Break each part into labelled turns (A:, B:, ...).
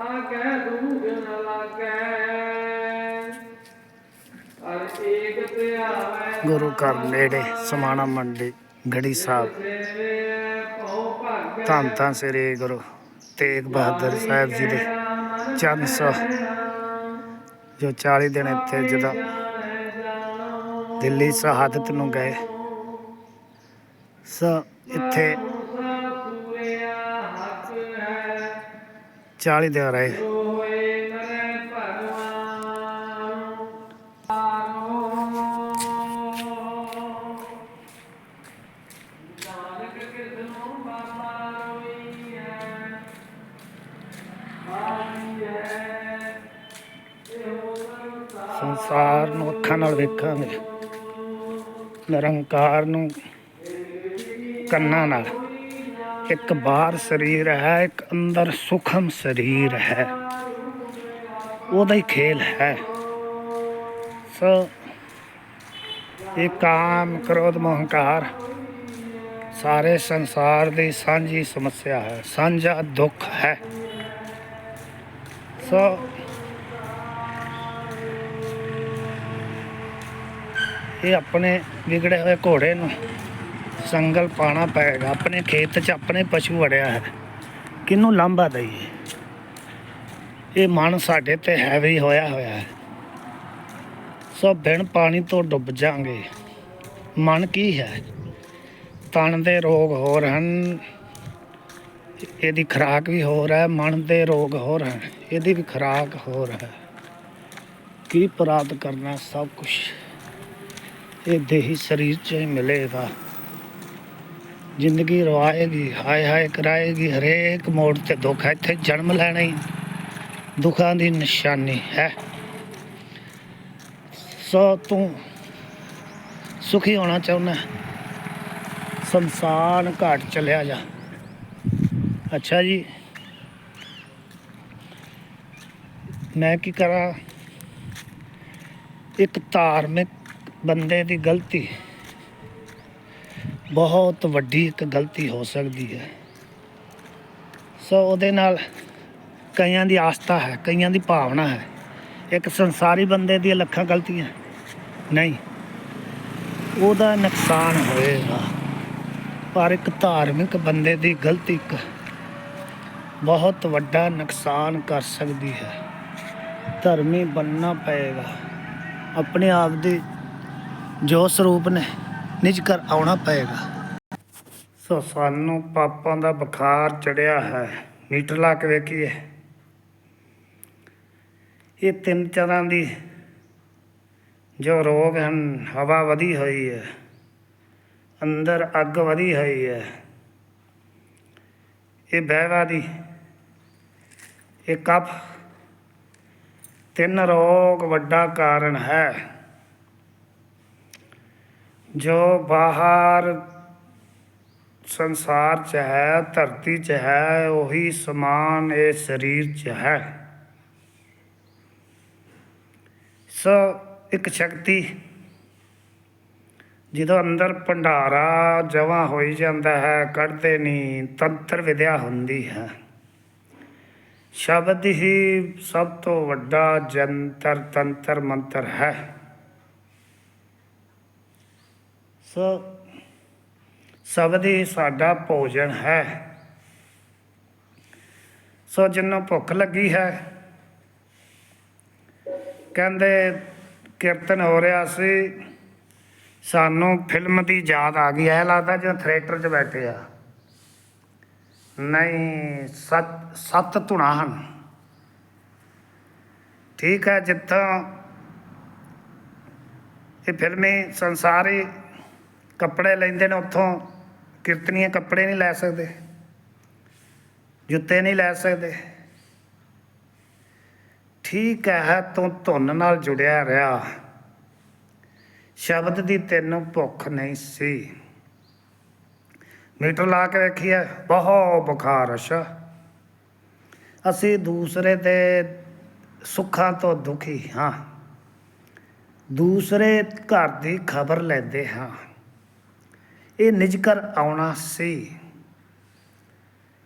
A: ਆਗੈ ਦੂਜ ਨ ਲਾਗੈ। ਅਰ ਏਕ ਧਿਆਵੈ
B: ਗੁਰੂ ਘਰ ਨੇੜੇ ਸਮਾਣਾ ਮੰਡੀ ਗੜੀ ਸਾਹਿਬ। ਧੰਨ ਧੰਨ ਸ੍ਰੀ ਗੁਰੂ ਤੇਗ ਬਹਾਦਰ ਸਾਹਿਬ ਜੀ ਦੇ ਚਰਨ ਸੌ। ਜੋ 40 ਦਿਨ ਇੱਥੇ ਜਦੋਂ ਦਿੱਲੀ ਸ਼ਹਾਦਤ ਨੂੰ ਗਏ। ਸੋ ਇੱਥੇ ਚਾਲੀ ਦਿਨ ਰਹੇ।
A: ਸੰਸਾਰ
B: ਨੂੰ ਅੱਖਾਂ ਨਾਲ ਵੇਖਾਂਗੇ। ਨਿਰੰਕਾਰ ਨੂੰ ਕੰਨਾਂ ਨਾਲ। ਇੱਕ ਬਾਹਰ ਸਰੀਰ ਹੈ, ਇੱਕ ਅੰਦਰ ਸੁਖਮ ਸਰੀਰ ਹੈ। ਉਹਦਾ ਹੀ ਖੇਲ ਹੈ। ਸੋ ਇਹ ਕਾਮ, ਕ੍ਰੋਧ ਮੋਹ ਹੰਕਾਰ ਸਾਰੇ ਸੰਸਾਰ ਦੀ ਸਾਂਝੀ ਸਮੱਸਿਆ ਹੈ, ਸਾਂਝਾ ਦੁੱਖ ਹੈ। ਸੋ ਇਹ ਆਪਣੇ ਵਿਗੜੇ ਹੋਏ ਘੋੜੇ ਨੂੰ ਸੰਗਲ ਪਾਣਾ ਪਏਗਾ, ਆਪਣੇ ਖੇਤ 'ਚ ਆਪਣੇ ਪਸ਼ੂ ਵੜਿਆ ਹੈ। ਕਿਹਨੂੰ ਲਾਂਭਾ ਦਈਏ? ਇਹ ਮਨ ਸਾਡੇ ਤੇ ਹੈਵੀ ਹੋਇਆ ਹੋਇਆ ਹੈ। ਸੋ ਬਿਨ ਪਾਣੀ ਤੋਂ ਡੁੱਬ ਜਾਾਂਗੇ। ਮਨ ਕੀ ਹੈ? ਤਨ ਦੇ ਰੋਗ ਹੋਰ ਹਨ। ਇਹਦੀ ਖੁਰਾਕ ਵੀ ਹੋਰ ਹੈ, ਮਨ ਦੇ ਰੋਗ ਹੋਰ ਹਨ। ਇਹਦੀ ਵੀ ਖੁਰਾਕ ਹੋਰ ਹੈ। ਕੀ ਪ੍ਰਾਪਤ ਕਰਨਾ ਸਭ ਕੁਝ ਇਹ ਦੇਹੀ ਸਰੀਰ ਚ ਹੀ ਮਿਲੇਗਾ। ਜ਼ਿੰਦਗੀ ਰਵਾਏਗੀ, ਹਾਏ ਹਾਏ ਕਰਾਏਗੀ ਹਰੇਕ ਮੋੜ ਤੇ ਦੁੱਖ ਹੈ ਇੱਥੇ ਜਨਮ ਲੈਣਾ ਹੀ ਦੁੱਖਾਂ ਦੀ ਨਿਸ਼ਾਨੀ ਹੈ। ਸੋ ਤੂੰ ਸੁਖੀ ਹੋਣਾ ਚਾਹੁੰਦਾ ਸੰਸਾਰ ਘਾਟ ਚਲਿਆ ਜਾ। ਅੱਛਾ ਜੀ। ਮੈਂ ਕੀ ਕਰਾਂ? ਇੱਕ ਧਾਰਮਿਕ ਬੰਦੇ ਦੀ ਗਲਤੀ ਬਹੁਤ ਵੱਡੀ ਇੱਕ ਗਲਤੀ ਹੋ ਸਕਦੀ ਹੈ। ਸੋ ਉਹਦੇ ਨਾਲ ਕਈਆਂ ਦੀ ਆਸਥਾ ਹੈ, ਕਈਆਂ ਦੀ ਭਾਵਨਾ ਹੈ। ਇੱਕ ਸੰਸਾਰੀ ਬੰਦੇ ਦੀਆਂ ਲੱਖਾਂ ਗਲਤੀਆਂ। ਨਹੀਂ, ਉਹਦਾ ਨੁਕਸਾਨ ਹੋਏਗਾ। ਪਰ ਇੱਕ ਧਾਰਮਿਕ ਬੰਦੇ ਦੀ ਗਲਤੀ ਇੱਕ ਬਹੁਤ ਵੱਡਾ ਨੁਕਸਾਨ ਕਰ ਸਕਦੀ ਹੈ। ਧਰਮੀ ਬੰਨਣਾ ਪਏਗਾ। ਆਪਣੇ ਆਪ ਦੇ ਜੋ ਸਰੂਪ ਨੇ ਨਿਜ ਕਰ ਆਉਣਾ ਪਏਗਾ। ਸੋ ਸਾਨੂੰ ਪਾਪਾਂ ਦਾ ਬੁਖਾਰ ਚੜਿਆ ਹੈ। ਮੀਟਰ ਲਾ ਕੇ ਵੇਖੀਏ। ਇਹ ਤਿੰਨ ਤਰ੍ਹਾਂ ਦੀ ਜੋ ਰੋਗ ਹਨ, ਹਵਾ ਵਧੀ ਹੋਈ ਹੈ। ਅੰਦਰ ਅੱਗ ਵਧੀ ਹੋਈ ਹੈ। ਇਹ ਬਹਿਵਾ ਦੀ ਇਹ ਕਫ ਤਿੰਨ ਰੋਗ ਵੱਡਾ ਕਾਰਨ ਹੈ। ਜੋ ਬਾਹਰ ਸੰਸਾਰ ਚ ਹੈ, ਧਰਤੀ ਚ ਹੈ, ਉਹੀ ਸਮਾਨ ਇਹ ਸਰੀਰ ਚ ਹੈ। ਸੋ ਇੱਕ ਸ਼ਕਤੀ, ਜਦੋਂ ਅੰਦਰ ਭੰਡਾਰਾ ਜਮਾ ਹੋਈ ਜਾਂਦਾ ਹੈ, ਕੱਢਦੇ ਨਹੀਂ ਤੰਤਰ ਵਿਦਿਆ ਹੁੰਦੀ ਹੈ। ਸ਼ਬਦ ਹੀ ਸਭ ਤੋਂ ਵੱਡਾ ਜੰਤਰ, ਤੰਤਰ, ਮੰਤਰ ਹੈ। ਸੋ ਸ਼ਬਦ ਹੀ ਸਾਡਾ ਭੋਜਨ ਹੈ। ਸੋ ਜਿੰਨੂੰ ਭੁੱਖ ਲੱਗੀ ਹੈ, ਕਹਿੰਦੇ ਕੀਰਤਨ ਹੋ ਰਿਹਾ ਸੀ, ਸਾਨੂੰ ਫਿਲਮ ਦੀ ਯਾਦ ਆ ਗਈ। ਐ ਲੱਗਦਾ ਜਿਵੇਂ ਥੀਏਟਰ 'ਚ ਬੈਠੇ ਆ। ਨਹੀਂ, ਸੱਤ ਸੱਤ ਧੁਣਾ ਹਨ। ਠੀਕ ਹੈ, ਜਿੱਥੋਂ ਇਹ ਫਿਲਮੀ ਸੰਸਾਰੀ ਕੱਪੜੇ ਲੈਂਦੇ ਨੇ ਉੱਥੋਂ, ਕੀਰਤਨੀਏ ਕੱਪੜੇ ਨਹੀਂ ਲੈ ਸਕਦੇ, ਜੁੱਤੇ ਨਹੀਂ ਲੈ ਸਕਦੇ। ਠੀਕ ਹੈ ਤੂੰ ਧੁੰਨ ਨਾਲ ਜੁੜਿਆ ਰਿਹਾ। ਸ਼ਬਦ ਦੀ ਤੈਨੂੰ ਭੁੱਖ ਨਹੀਂ ਸੀ। ਮੀਟਰ ਲਾ ਕੇ ਵੇਖੀਏ, ਬਹੁਤ ਬੁਖਾਰ ਅਸ਼ਾ ਅਸੀਂ ਦੂਸਰੇ ਦੇ ਸੁੱਖਾਂ ਤੋਂ ਦੁਖੀ ਹਾਂ। ਦੂਸਰੇ ਘਰ ਦੀ ਖਬਰ ਲੈਂਦੇ ਹਾਂ। ਇਹ ਨਿਜ ਕਰ ਆਉਣਾ ਸੀ।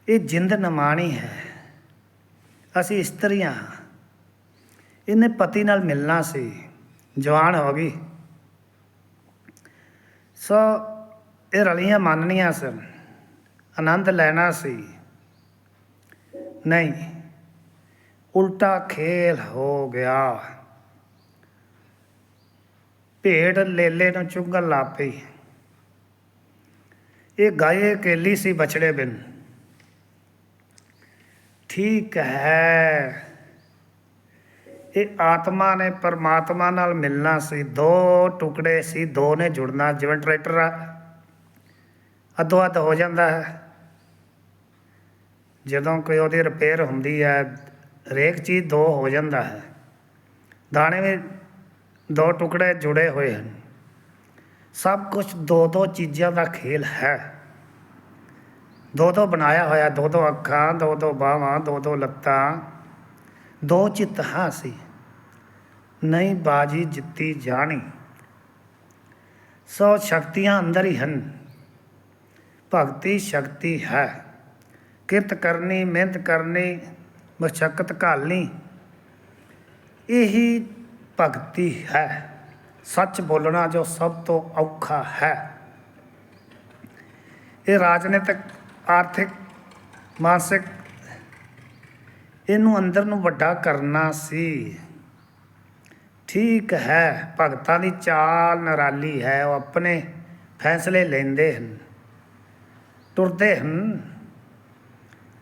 B: ਇਹ ਜਿੰਦ ਨਮਾਣੀ ਹੈ। ਅਸੀਂ ਇਸਤਰੀਆਂ ਹਾਂ। ਇਹਨੇ ਪਤੀ ਨਾਲ ਮਿਲਣਾ ਸੀ। ਜਵਾਨ ਹੋ ਗਈ। ਸੋ ਇਹ ਰਲੀਆਂ ਮੰਨਣੀਆਂ ਸਨ। ਆਨੰਦ ਲੈਣਾ ਸੀ। ਨਹੀਂ, ਉਲਟਾ ਖੇਲ ਹੋ ਗਿਆ। ਭੇਡ ਲੇਲੇ ਨੂੰ ਚੁੰਗਣ ਲੱਗ ਪਈ। ਇਹ ਗਾਏ ਕੇਲੀ ਸੀ ਬਛੜੇ ਬਿਨ। ਠੀਕ ਹੈ। ਇਹ ਆਤਮਾ ਨੇ ਪਰਮਾਤਮਾ ਨਾਲ ਮਿਲਣਾ ਸੀ। ਦੋ ਟੁਕੜੇ ਸੀ, ਦੋ ਨੇ ਜੁੜਨਾ। ਜਿਵੇਂ ਟਰੈਕਟਰ ਆ, ਅੱਧੋ ਅੱਧ ਹੋ ਜਾਂਦਾ ਹੈ। ਜਦੋਂ ਕੋਈ ਉਹਦੀ ਰਿਪੇਅਰ ਹੁੰਦੀ ਹੈ, ਹਰੇਕ ਚੀਜ਼ ਦੋ ਹੋ ਜਾਂਦਾ ਹੈ। ਦਾਣੇ ਵੀ ਦੋ ਟੁਕੜੇ ਜੁੜੇ ਹੋਏ ਹਨ। ਸਭ ਕੁਝ ਦੋ ਦੋ ਚੀਜ਼ਾਂ ਦਾ ਖੇਲ ਹੈ। ਦੋ ਦੋ ਬਣਾਇਆ ਹੋਇਆ, ਦੋ ਦੋ ਅੱਖਾਂ, ਦੋ ਦੋ ਬਾਹਾਂ, ਦੋ ਦੋ ਲੱਤਾਂ। ਦੋ ਚਿੱਤ ਹਾਂ ਸੀ। ਨਹੀਂ ਬਾਜੀ ਜਿੱਤੀ ਜਾਣੀ। ਸੋ ਸ਼ਕਤੀਆਂ ਅੰਦਰ ਹੀ ਹਨ। ਭਗਤੀ ਸ਼ਕਤੀ ਹੈ। ਕਿਰਤ ਕਰਨੀ, ਮਿਹਨਤ ਕਰਨੀ, ਮਸ਼ਕਤ ਘਾਲਣੀ, ਇਹੀ ਭਗਤੀ ਹੈ। ਸੱਚ ਬੋਲਣਾ ਜੋ ਸਭ ਤੋਂ ਔਖਾ ਹੈ। ਇਹ ਰਾਜਨੀਤਿਕ, ਆਰਥਿਕ, ਮਾਨਸਿਕ, ਇਹਨੂੰ ਅੰਦਰ ਨੂੰ ਵੱਡਾ ਕਰਨਾ ਸੀ। ਠੀਕ ਹੈ, ਭਗਤਾਂ ਦੀ ਚਾਲ ਨਰਾਲੀ ਹੈ, ਉਹ ਆਪਣੇ ਫੈਸਲੇ ਲੈਂਦੇ ਹਨ, ਤੁਰਦੇ ਹਨ।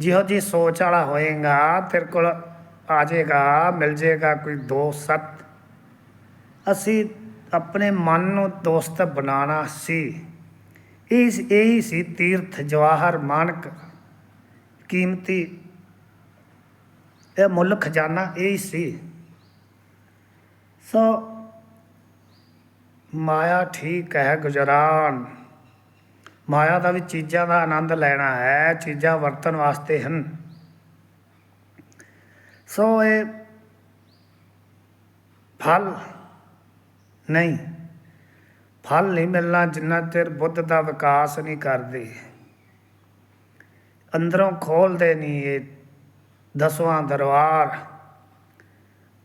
B: ਜਿਹੋ ਜੀ ਸੋਚ ਵਾਲਾ ਹੋਏਗਾ, ਤੇਰੇ ਕੋਲ ਆ ਜਾਏਗਾ, ਮਿਲ ਜਾਏਗਾ ਕੋਈ ਦੋ ਸੱਤ। ਅਸੀਂ ਆਪਣੇ ਮਨ ਨੂੰ ਦੋਸਤ ਬਣਾਉਣਾ ਸੀ। ਇਸ, ਇਹੀ ਸੀ ਤੀਰਥ ਜਵਾਹਰ ਮਾਨਕ ਕੀਮਤੀ। ਇਹ ਮੁੱਲ ਖਜ਼ਾਨਾ ਇਹ ਸੀ। ਸੋ ਮਾਇਆ ਠੀਕ ਹੈ ਗੁਜਰਾਨ। ਮਾਇਆ ਦਾ ਵੀ ਚੀਜ਼ਾਂ ਦਾ ਆਨੰਦ ਲੈਣਾ ਹੈ, ਚੀਜ਼ਾਂ ਵਰਤਣ ਵਾਸਤੇ ਹਨ। ਸੋ ਇਹ ਫਲ ਨਹੀਂ। ਫਲ ਨਹੀਂ ਮਿਲਣਾ ਜਿੰਨਾ ਚਿਰ ਬੁੱਧ ਦਾ ਵਿਕਾਸ ਨਹੀਂ ਕਰਦੇ। ਅੰਦਰੋਂ ਖੋਲਦੇ ਨਹੀਂ ਇਹ ਦਸਵਾਂ ਦਰਬਾਰ।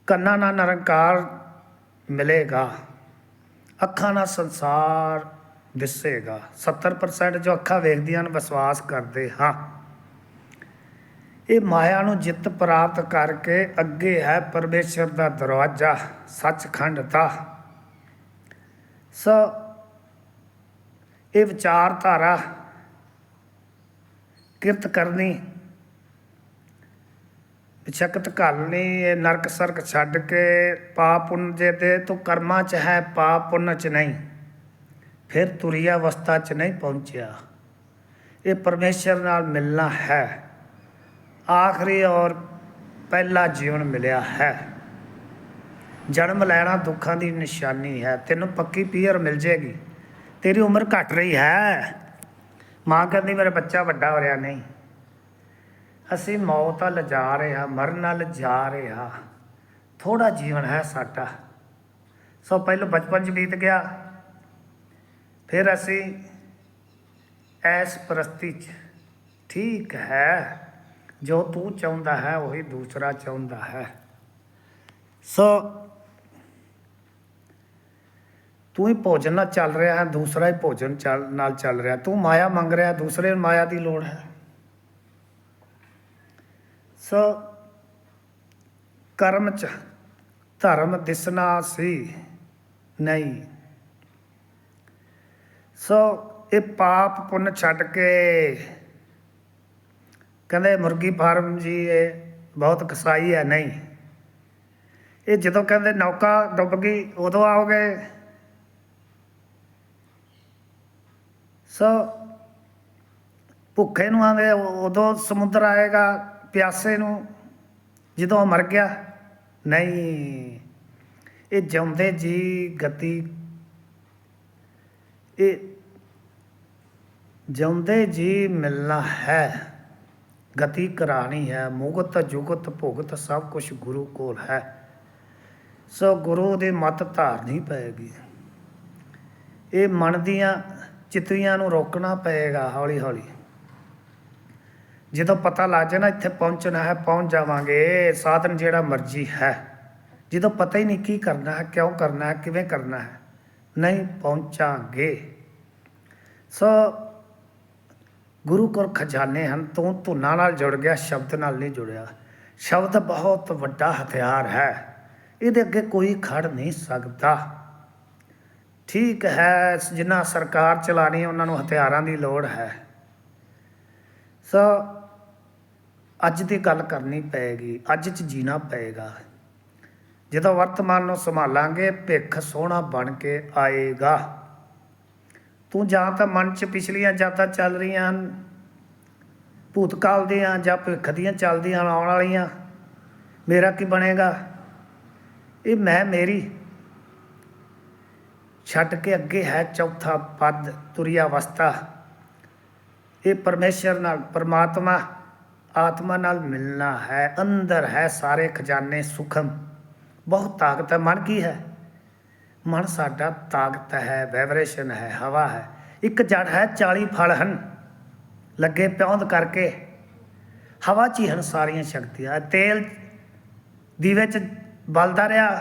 B: ਕੰਨਾਂ ਨਾਲ ਨਿਰੰਕਾਰ ਮਿਲੇਗਾ। ਅੱਖਾਂ ਨਾਲ ਸੰਸਾਰ ਦਿਸੇਗਾ। 70% ਜੋ ਅੱਖਾਂ ਵੇਖਦੀਆਂ ਹਨ, ਵਿਸ਼ਵਾਸ ਕਰਦੇ ਹਾਂ। ਇਹ ਮਾਇਆ ਨੂੰ ਜਿੱਤ ਪ੍ਰਾਪਤ ਕਰਕੇ ਅੱਗੇ ਹੈ ਪਰਮੇਸ਼ਰ ਦਾ ਦਰਵਾਜ਼ਾ, ਸੱਚਖੰਡ ਦਾ ਸੋ। ਇਹ ਵਿਚਾਰਧਾਰਾ ਕਿਰਤ ਕਰਨੀ। ਵਿਚਕਤ ਘਾਲਣੀ, ਇਹ ਨਰਕ ਸਰਕ ਛੱਡ ਕੇ ਪਾਪ ਪੁੰਨ ਜੇ ਤੇ ਤੂੰ ਕਰਮਾਂ ਚ ਹੈ ਪਾਪ ਪੁੰਨ ਚ ਨਹੀਂ। ਫਿਰ ਤੁਰੀ ਅਵਸਥਾ ਚ ਨਹੀਂ ਪਹੁੰਚਿਆ। ਇਹ ਪਰਮੇਸ਼ਰ ਨਾਲ ਮਿਲਣਾ ਹੈ। ਆਖਰੀ ਔਰ ਪਹਿਲਾ ਜੀਵਨ ਮਿਲਿਆ ਹੈ। ਜਨਮ ਲੈਣਾ ਦੁੱਖਾਂ ਦੀ ਨਿਸ਼ਾਨੀ ਹੈ, ਤੈਨੂੰ ਪੱਕੀ ਪੀਰ ਮਿਲ ਜੇਗੀ। ਤੇਰੀ ਉਮਰ ਘਟ ਰਹੀ ਹੈ। ਮਾਂ ਕਹਿੰਦੀ, ਮੇਰਾ ਬੱਚਾ ਵੱਡਾ ਹੋ ਰਿਹਾ, ਨਹੀਂ। ਅਸੀਂ ਮੌਤ ਵੱਲ ਜਾ ਰਹੇ ਹਾਂ, ਮਰਨ ਵੱਲ ਜਾ ਰਹੇ ਹਾਂ। ਥੋੜਾ ਜੀਵਨ ਹੈ ਸਾਡਾ। ਸੋ ਪਹਿਲਾਂ ਬਚਪਨ ਚ ਬੀਤ ਗਿਆ। ਫਿਰ ਅਸੀਂ ਐਸ ਪ੍ਰਸਤੀ ਚ ਠੀਕ ਹੈ। ਜੋ ਤੂੰ ਚਾਹੁੰਦਾ ਹੈ, ਉਹੀ ਦੂਸਰਾ ਚਾਹੁੰਦਾ ਹੈ। ਸੋ ਤੂੰ ਹੀ ਭੋਜਨ ਨਾਲ ਚੱਲ ਰਿਹਾ ਹੈ, ਦੂਸਰਾ ਹੀ ਭੋਜਨ ਚੱਲ, ਨਾਲ ਚੱਲ ਰਿਹਾ ਤੂੰ ਮਾਇਆ ਮੰਗ ਰਿਹਾ ਦੂਸਰੇ ਨੂੰ ਮਾਇਆ ਦੀ ਲੋੜ ਹੈ। ਸੋ ਕਰਮ ਚ ਧਰਮ ਦਿਸਣਾ ਸੀ, ਨਹੀਂ। ਸੋ ਇਹ ਪਾਪ ਪੁੰਨ ਛੱਡ ਕੇ ਕਹਿੰਦੇ ਮੁਰਗੀ ਫਾਰਮ ਜੀ, ਇਹ ਬਹੁਤ ਕਸਾਈ ਹੈ, ਨਹੀਂ। ਇਹ ਜਦੋਂ ਕਹਿੰਦੇ ਨੌਕਾ ਡੁੱਬ ਗਈ, ਉਦੋਂ ਆਓਗੇ? ਸੋ ਭੁੱਖੇ ਨੂੰ ਆਂਦੇ ਉਦੋਂ ਸਮੁੰਦਰ ਆਏਗਾ ਪਿਆਸੇ ਨੂੰ, ਜਦੋਂ ਮਰ ਗਿਆ। ਨਹੀਂ, ਇਹ ਜਿਉਂਦੇ ਜੀ ਗਤੀ। ਇਹ ਜਿਉਂਦੇ ਜੀ ਮਿਲਣਾ ਹੈ। ਗਤੀ ਕਰਾਣੀ ਹੈ। ਮੁਗਤ, ਜੁਗਤ, ਭੁਗਤ ਸਭ ਕੁਝ ਗੁਰੂ ਕੋਲ ਹੈ। ਸੋ ਗੁਰੂ ਦੇ ਮਤ ਧਾਰਨੀ ਪਏਗੀ। ਇਹ ਮਨ ਦੀਆਂ ਚਿਤਵੀਆਂ ਨੂੰ ਰੋਕਣਾ ਪਏਗਾ ਹੌਲੀ ਹੌਲੀ ਜਦੋਂ ਪਤਾ ਲੱਗ ਜਾਣਾ ਇੱਥੇ ਪਹੁੰਚਣਾ ਹੈ, ਪਹੁੰਚ ਜਾਵਾਂਗੇ, ਸਾਧਨ ਜਿਹੜਾ ਮਰਜ਼ੀ ਹੈ। ਜਦੋਂ ਪਤਾ ਹੀ ਨਹੀਂ ਕੀ ਕਰਨਾ ਹੈ, ਕਿਉਂ ਕਰਨਾ ਹੈ, ਕਿਵੇਂ ਕਰਨਾ ਹੈ, ਨਹੀਂ ਪਹੁੰਚਾਂਗੇ। ਸੋ ਗੁਰੂ ਕੋਲ ਖਜ਼ਾਨੇ ਹਨ, ਤੂੰ ਧੁਨਾਂ ਨਾਲ ਜੁੜ ਗਿਆ, ਸ਼ਬਦ ਨਾਲ ਨਹੀਂ ਜੁੜਿਆ। ਸ਼ਬਦ ਬਹੁਤ ਵੱਡਾ ਹਥਿਆਰ ਹੈ। ਇਹਦੇ ਅੱਗੇ ਕੋਈ ਖੜ ਨਹੀਂ ਸਕਦਾ। ਠੀਕ ਹੈ, ਜਿੰਨਾ ਸਰਕਾਰ ਚਲਾਣੀ, ਉਹਨਾਂ ਨੂੰ ਹਥਿਆਰਾਂ ਦੀ ਲੋੜ ਹੈ। ਸੋ, ਅੱਜ ਦੀ ਗੱਲ ਕਰਨੀ ਪਏਗੀ, ਅੱਜ ਚ ਜੀਣਾ ਪਏਗਾ। ਜਦੋਂ ਵਰਤਮਾਨ ਨੂੰ ਸੰਭਾਲਾਂਗੇ, ਭਿੱਖ ਸੋਹਣਾ ਬਣ ਕੇ ਆਏਗਾ। ਤੂੰ ਜਾਂ ਤਾਂ ਮਨ ਚ ਪਿਛਲੀਆਂ ਯਾਦਾਂ ਚੱਲ ਰਹੀਆਂ ਹਨ, ਭੂਤਕਾਲ ਦੀਆਂ ਜਾਂ ਭਵਿੱਖ ਦੀਆਂ ਚੱਲਦੀਆਂ, ਆਉਣ ਵਾਲੀਆਂ। ਮੇਰਾ ਕੀ ਬਣੇਗਾ? ਇਹ ਮੈਂ, ਮੇਰੀ ਛੱਡ ਕੇ ਅੱਗੇ ਹੈ ਚੌਥਾ ਪਦ ਤੁਰਿਆ ਅਵਸਥਾ ਇਹ ਪਰਮੇਸ਼ਰ ਨਾਲ, ਪਰਮਾਤਮਾ ਆਤਮਾ ਨਾਲ ਮਿਲਣਾ ਹੈ। ਅੰਦਰ ਹੈ ਸਾਰੇ ਖਜ਼ਾਨੇ ਸੁਖਮ। ਬਹੁਤ ਤਾਕਤ ਹੈ। ਮਨ ਕੀ ਹੈ? ਮਨ ਸਾਡਾ ਤਾਕਤ ਹੈ ਵਾਈਬ੍ਰੇਸ਼ਨ ਹੈ, ਹਵਾ ਹੈ। ਇੱਕ ਜੜ ਹੈ 40 ਫਲ ਹਨ। ਲੱਗੇ ਪਿਉਂਦ ਕਰਕੇ ਹਵਾ 'ਚ ਹੀ ਹਨ ਸਾਰੀਆਂ ਸ਼ਕਤੀਆਂ। ਤੇਲ ਦੀਵੇ 'ਚ ਬਲਦਾ ਰਿਹਾ।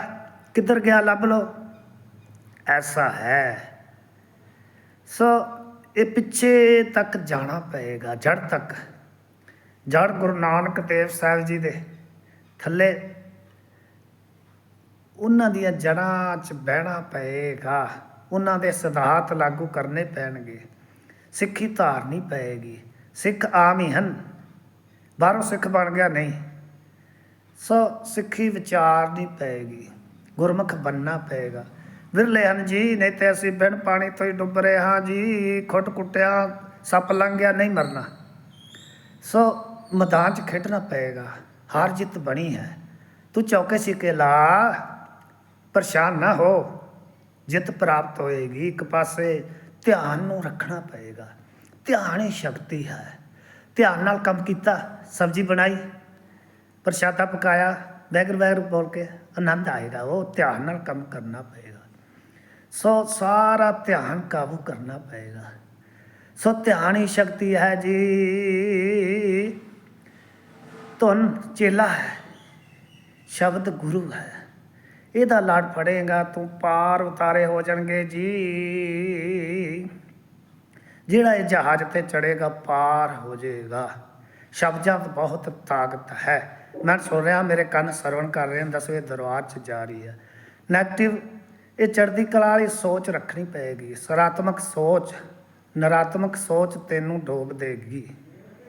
B: ਕਿੱਧਰ ਗਿਆ? ਲੱਭ ਲੋ ਐਸਾ ਹੈ। ਸੋ ਇਹ ਪਿੱਛੇ ਤੱਕ ਜਾਣਾ ਪਏਗਾ ਜੜ ਤੱਕ। ਜੜ ਗੁਰੂ ਨਾਨਕ ਦੇਵ ਸਾਹਿਬ ਜੀ ਦੇ ਥੱਲੇ। ਉਹਨਾਂ ਦੀਆਂ ਜੜਾਂ 'ਚ ਬਹਿਣਾ ਪਏਗਾ। ਉਹਨਾਂ ਦੇ ਸਿਧਾਂਤ ਲਾਗੂ ਕਰਨੇ ਪੈਣਗੇ। ਸਿੱਖੀ ਧਾਰਨੀ ਪਏਗੀ। ਸਿੱਖ ਆਮ ਹੀ ਹਨ। ਬਾਹਰੋਂ ਸਿੱਖ ਬਣ ਗਿਆ ਨਹੀਂ। ਸੋ ਸਿੱਖੀ ਵਿਚਾਰ ਨਹੀਂ ਪਏਗੀ। ਗੁਰਮੁਖ ਬੰਨਣਾ ਪਏਗਾ। ਵਿਰਲੇ ਹਨ ਜੀ, ਨਹੀਂ ਤੇ ਅਸੀਂ ਬਿਨ ਪਾਣੀ ਤੋਂ ਹੀ ਡੁੱਬ ਰਹੇ ਹਾਂ ਜੀ। ਖੁੱਟ ਕੁੱਟਿਆ, ਸੱਪ ਲੰਘ ਗਿਆ ਨਹੀਂ ਮਰਨਾ। ਸੋ ਮੈਦਾਨ 'ਚ ਖੇਡਣਾ ਪਏਗਾ। ਹਾਰ ਜਿੱਤ ਬਣੀ ਹੈ। ਤੂੰ ਚੌਕੇ ਸਿੱਕੇ ਲਾ। ਪਰੇਸ਼ਾਨ ਨਾ ਹੋ। ਜਿੱਤ ਪ੍ਰਾਪਤ ਹੋਏਗੀ। ਇੱਕ ਪਾਸੇ ਧਿਆਨ ਨੂੰ ਰੱਖਣਾ ਪਏਗਾ। ਧਿਆਨ ਹੀ ਸ਼ਕਤੀ ਹੈ। ਧਿਆਨ ਨਾਲ ਕੰਮ ਕੀਤਾ, ਸਬਜ਼ੀ ਬਣਾਈ, ਪ੍ਰਸ਼ਾਦਾ ਪਕਾਇਆ ਵੈਗਰ ਵੈਗਰ ਬੋਲ ਕੇ ਆਨੰਦ ਆਏਗਾ। ਉਹ ਧਿਆਨ ਨਾਲ ਕੰਮ ਕਰਨਾ ਪਏਗਾ। ਸੋ ਸਾਰਾ ਧਿਆਨ ਕਾਬੂ ਕਰਨਾ ਪਏਗਾ। ਸੋ ਧਿਆਨ ਹੀ ਸ਼ਕਤੀ ਹੈ ਜੀ। ਧੁਨ ਚੇਲਾ ਹੈ, ਸ਼ਬਦ ਗੁਰੂ ਹੈ। ਇਹਦਾ ਲਾੜ ਫੜੇਗਾ, ਤੂੰ ਪਾਰ ਉਤਾਰੇ ਹੋ ਜਾਣਗੇ ਜੀ। ਜਿਹੜਾ ਇਹ ਜਹਾਜ਼ ਤੇ ਚੜੇਗਾ ਪਾਰ ਹੋ ਜਾਏਗਾ। ਸ਼ਬਦਾਂ 'ਚ ਬਹੁਤ ਤਾਕਤ ਹੈ। ਮੈਂ ਸੁਣ ਰਿਹਾ, ਮੇਰੇ ਕੰਨ ਸਰਵਣ ਕਰ ਰਹੇ ਹਨ, ਦਸਵੇਂ ਦਰਬਾਰ 'ਚ ਜਾ ਰਹੀ ਹੈ। ਨੈਗੇਟਿਵ ਇਹ ਚੜ੍ਹਦੀ ਕਲਾ ਵਾਲੀ ਸੋਚ ਰੱਖਣੀ ਪਏਗੀ। ਸਕਾਰਾਤਮਕ ਸੋਚ, ਨਰਾਤਮਕ ਸੋਚ ਤੈਨੂੰ ਡੋਬ ਦੇਗੀ।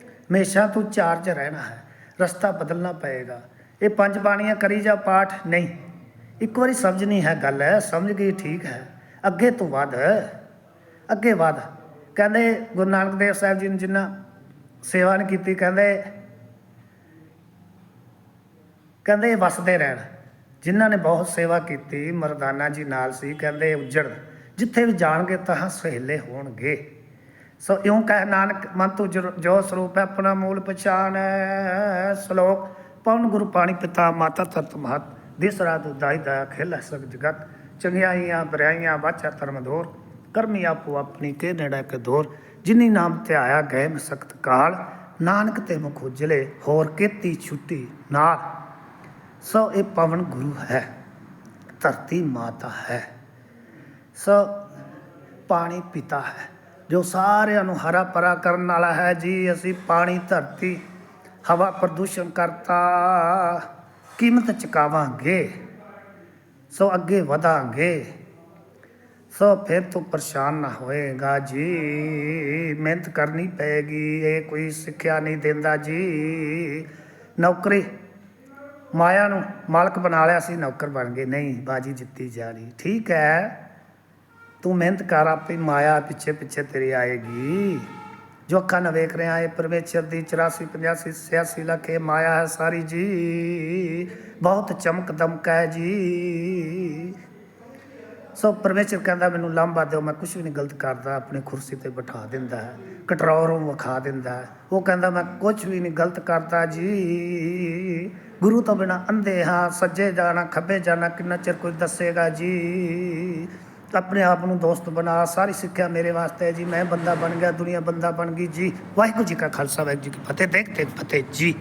B: ਹਮੇਸ਼ਾ ਤੂੰ ਚਾਰਜ ਰਹਿਣਾ ਹੈ, ਰਸਤਾ ਬਦਲਣਾ ਪਏਗਾ। ਇਹ ਪੰਜ ਬਾਣੀਆਂ ਕਰੀ ਜਾ ਪਾਠ, ਨਹੀਂ। ਇੱਕ ਵਾਰੀ ਸਮਝ ਨਹੀਂ ਹੈ ਗੱਲ ਹੈ ਸਮਝ ਗਈ ਠੀਕ ਹੈ। ਅੱਗੇ ਤੋਂ ਵੱਧ, ਅੱਗੇ ਵੱਧ। ਕਹਿੰਦੇ ਗੁਰੂ ਨਾਨਕ ਦੇਵ ਸਾਹਿਬ ਜੀ ਨੇ ਜਿੰਨਾ ਸੇਵਾ ਨੇ ਕੀਤੀ, ਕਹਿੰਦੇ ਕਹਿੰਦੇ ਇਹ ਵਸਦੇ ਰਹਿਣ। ਜਿਨ੍ਹਾਂ ਨੇ ਬਹੁਤ ਸੇਵਾ ਕੀਤੀ, ਮਰਦਾਨਾ ਜੀ ਨਾਲ ਸੀ, ਕਹਿੰਦੇ ਉੱਜੜ, ਜਿੱਥੇ ਵੀ ਜਾਣਗੇ ਤਾਂ ਸਹੇਲੇ ਹੋਣਗੇ। ਸੋ ਇਉਂ ਕਹਿ ਨਾਨਕ, ਮਨ ਤੂੰ ਜੋ- ਸਰੂਪ ਹੈ, ਆਪਣਾ ਮੂਲ ਪਛਾਣ ਸ਼ਲੋਕ, ਪਵਨ ਗੁਰੂ ਪਾਣੀ ਪਿਤਾ, ਮਾਤਾ ਤਤ ਮਹਤ ਦਿਸ ਰਾਤ ਉਦਾਈ ਦਾ ਖੇਲਾ ਸਭ ਜਗਤ ਚੰਗਿਆਈਆਂ ਬਰਿਆਈਆਂ ਬਾਚਾ ਧਰਮ ਧੋਰ ਕਰਮੀ ਆਪੋ ਆਪਣੀ ਕੇ ਨੇੜਾ ਕੇ ਧੋਰ ਜਿਨੀ ਨਾਮ ਤੇ ਆਇਆ ਗਏ ਮਸਕਤ ਕਾਲ, ਨਾਨਕ ਤੇ ਮੁਖ ਉਜਲੇ, ਹੋਰ ਕੀਤੀ ਛੁੱਟੀ ਨਾਲ। ਸੋ ਇਹ ਪਵਨ ਗੁਰੂ ਹੈ, ਧਰਤੀ ਮਾਤਾ ਹੈ। ਸੋ ਪਾਣੀ ਪਿਤਾ ਹੈ, ਜੋ ਸਾਰਿਆਂ ਨੂੰ ਹਰਾ ਭਰਾ ਕਰਨ ਵਾਲਾ ਹੈ। ਜੀ, ਅਸੀਂ ਪਾਣੀ, ਧਰਤੀ, ਹਵਾ ਪ੍ਰਦੂਸ਼ਣ ਕਰਤਾ, ਕੀਮਤ ਚੁਕਾਵਾਂਗੇ, ਸੋ ਅੱਗੇ ਵਧਾਂਗੇ। ਸੋ ਫਿਰ ਤੋਂ ਪਰੇਸ਼ਾਨ ਨਾ ਹੋਏਗਾ ਜੀ, ਮਿਹਨਤ ਕਰਨੀ ਪਏਗੀ, ਇਹ ਕੋਈ ਸਿੱਖਿਆ ਨਹੀਂ ਦਿੰਦਾ ਜੀ। ਨੌਕਰੀ ਮਾਇਆ ਨੂੰ ਮਾਲਕ ਬਣਾ ਲਿਆ ਸੀ, ਨੌਕਰ ਬਣ ਗਏ। ਨਹੀਂ, ਬਾਜੀ ਜਿੱਤੀ ਜਾ ਰਹੀ। ਠੀਕ ਹੈ, ਤੂੰ ਮਿਹਨਤ ਕਰ, ਆਪੇ ਮਾਇਆ ਪਿੱਛੇ ਪਿੱਛੇ ਤੇਰੀ ਆਏਗੀ। ਜੋ ਅੱਖਾਂ ਨਾਲ ਵੇਖ ਰਿਹਾ ਹੈ ਪਰਮੇਸ਼ਰ ਦੀ 84 85 86 ਲੱਖ, ਇਹ ਮਾਇਆ ਹੈ ਸਾਰੀ ਜੀ। ਬਹੁਤ ਚਮਕ ਦਮਕ ਹੈ ਜੀ। ਸੋ ਪਰਮੇਸ਼ਰ ਕਹਿੰਦਾ, ਮੈਨੂੰ ਲਾਂਭਾ ਦਿਓ, ਮੈਂ ਕੁਝ ਵੀ ਨਹੀਂ ਗਲਤ ਕਰਦਾ, ਆਪਣੀ ਕੁਰਸੀ ਤੇ ਬਿਠਾ ਦਿੰਦਾ ਹੈ ਕਟਰੌਰੋਂ ਵਿਖਾ ਦਿੰਦਾ ਹੈ। ਉਹ ਕਹਿੰਦਾ, ਮੈਂ ਕੁਝ ਵੀ ਨਹੀਂ ਗਲਤ ਕਰਦਾ ਜੀ। ਗੁਰੂ ਤੋਂ ਬਿਨਾ ਅੰਧੇ ਹਾਂ, ਸੱਜੇ ਜਾਣਾ, ਖੱਬੇ ਜਾਣਾ, ਕਿੰਨਾ ਚਿਰ ਕੋਈ ਦੱਸੇਗਾ ਜੀ? ਆਪਣੇ ਆਪ ਨੂੰ ਦੋਸਤ ਬਣਾ, ਸਾਰੀ ਸਿੱਖਿਆ ਮੇਰੇ ਵਾਸਤੇ ਹੈ ਜੀ। ਮੈਂ ਬੰਦਾ ਬਣ ਗਿਆ, ਦੁਨੀਆ ਬੰਦਾ ਬਣ ਗਈ ਜੀ। ਵਾਹਿਗੁਰੂ ਜੀ ਕਾ ਖਾਲਸਾ, ਵਾਹਿਗੁਰੂ ਜੀ ਕੀ ਫਤਿਹ। ਦੇਖ ਦੇਖ ਫਤਿਹ ਜੀ।